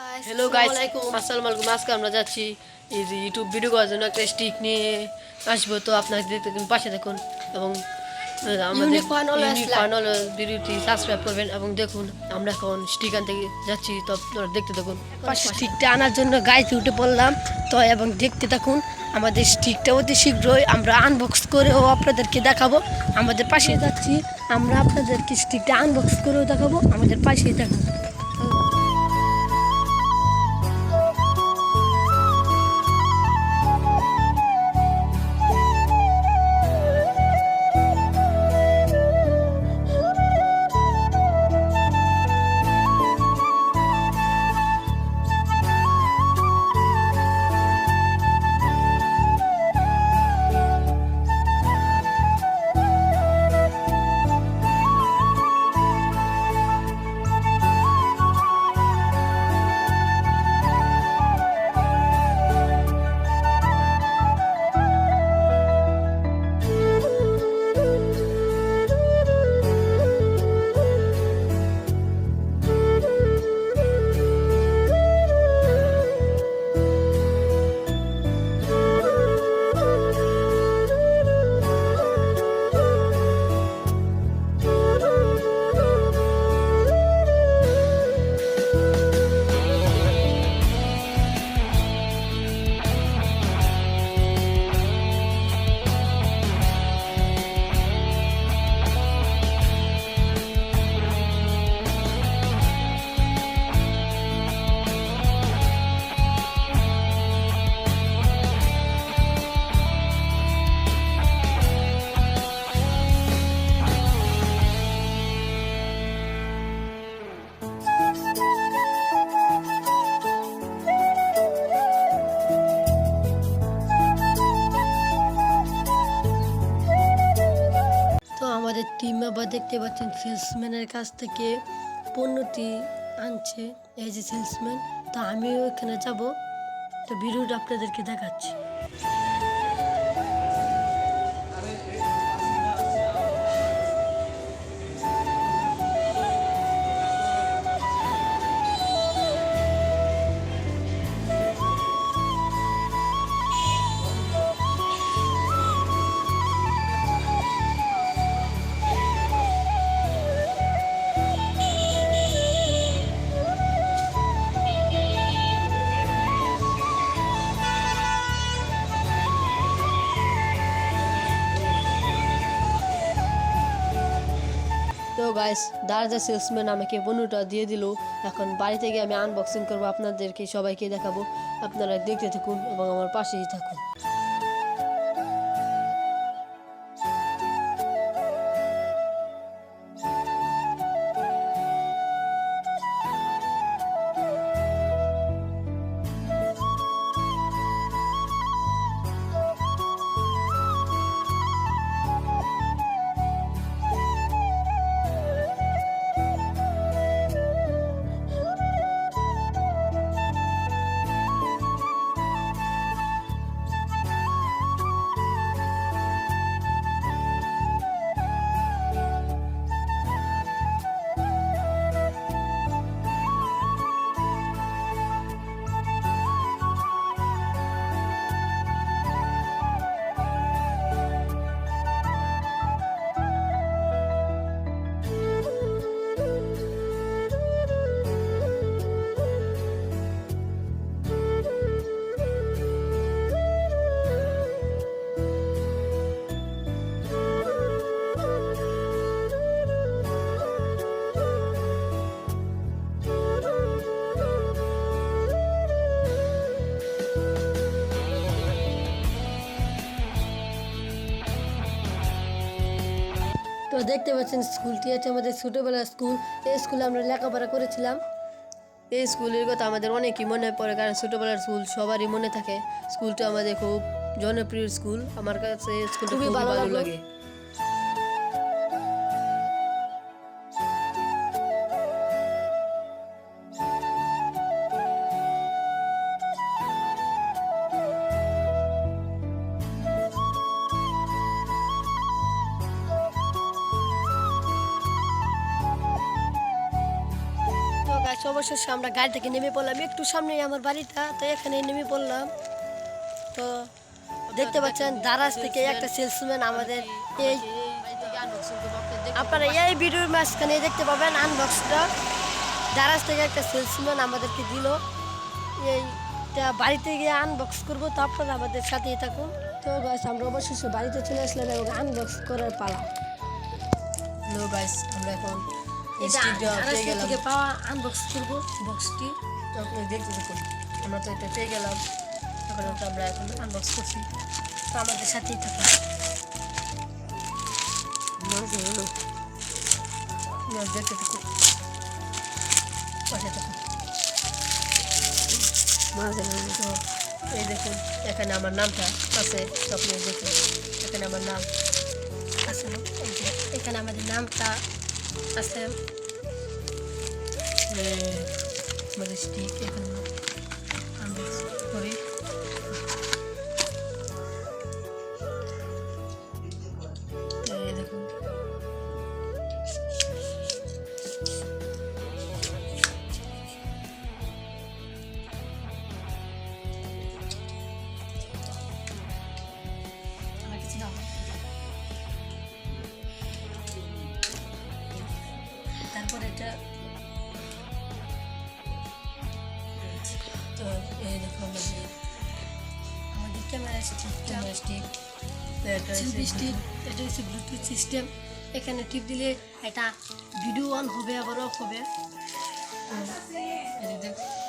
Hello guys আসসালামু আলাইকুম। আজকে আমরা যাচ্ছি এই যে ইউটিউব ভিডিও করার জন্য একটা স্টিক নিয়ে আসব। তো আপনারা দেখতে পাশে দেখুন এবং আমাদের ভিডিওটি সাবস্ক্রাইব করবেন এবং দেখুন আমরা এখন স্টিক আনতে যাচ্ছি। তো আপনারা দেখতে থাকুন। স্টিকটা আনার জন্য গাইতে উঠে পড়লাম। তো এবং দেখতে থাকুন আমাদের স্টিকটা অতি শীঘ্রই আমরা আনবক্স করেও আপনাদেরকে দেখাবো। আমাদের পাশে যাচ্ছি আমরা আপনাদেরকে স্টিকটা আনবক্স করেও দেখাবো। আমাদের পাশেই থাকুন। আমাদের টিম মেম্বার দেখতে পাচ্ছেন সেলসম্যানের কাছ থেকে পণ্যটি আনছে, এই যে সেলসম্যান তো আমিও এখানে যাব। তো ভিডিওটা আপনাদেরকে দেখাচ্ছি। গাইস, দারাজা সেলসম্যান আমাকে পণ্যটা দিয়ে দিল। এখন বাড়ি থেকে আমি আনবক্সিং করব আপনাদেরকে, সবাইকে দেখাবো। আপনারা দেখতে থাকুন এবং আমার পাশেই থাকুন। তো দেখতে পাচ্ছেন স্কুলটি আছে আমাদের ছোটোবেলার স্কুল। এই স্কুলে আমরা লেখাপড়া করেছিলাম। এই স্কুলের কথা আমাদের অনেকই মনে পড়ে কারণ ছোটোবেলার স্কুল সবারই মনে থাকে। স্কুলটা আমাদের খুব জনপ্রিয় স্কুল। আমার কাছে স্কুলটা খুবই ভালো লাগে। তো অবশেষে আমরা গাড়ি থেকে নেমে পড়লাম। একটু সামনেই আমার বাড়িটা, তো এখানে নেমে পড়লাম। তো দেখতে পাচ্ছেন, দারাজ থেকে একটা সেলসম্যান আমাদের এই আপনারা এই ভিডিওর মাঝখানে দেখতে পাবেন আনবক্সটা দারাজ থেকে একটা সেলসম্যান আমাদেরকে দিল। এইটা বাড়িতে গিয়ে আনবক্স করব, তো আপনারা আমাদের সাথেই থাকুন। তো গাছ আমরা অবশেষে বাড়িতে চলে আসলাম এবং আনবক্স করার পালা। লো গাইস আমরা এখন থেকে পাওয়া আনবক্স করব বক্সটি তো আপনি দেখতে দেখুন আমরা তো এটা পেয়ে গেলাম। এখন ওটা আমরা এখন আনবক্স করছি। তো আমাদের সাথেই থাকুন। দেখতে দেখুন পাশে থাকুন। তো এই দেখুন এখানে আমার নামটা আছে আপনি দেখুন। এখানে আমার নাম যে এখানে আমাদের নামটা আছে এ, আমাদের স্টিক এখানে আনবক্স তারপর এটা তো এই দেখুন আমাদের আমাদের ক্যামেরা ক্যামেরা স্টিক এটা সেলফি স্টিক এটা হচ্ছে ব্লুটুথ সিস্টেম এখানে টিপ দিলে এটা ভিডিও অন হবে আবার অফ হবে দেখ-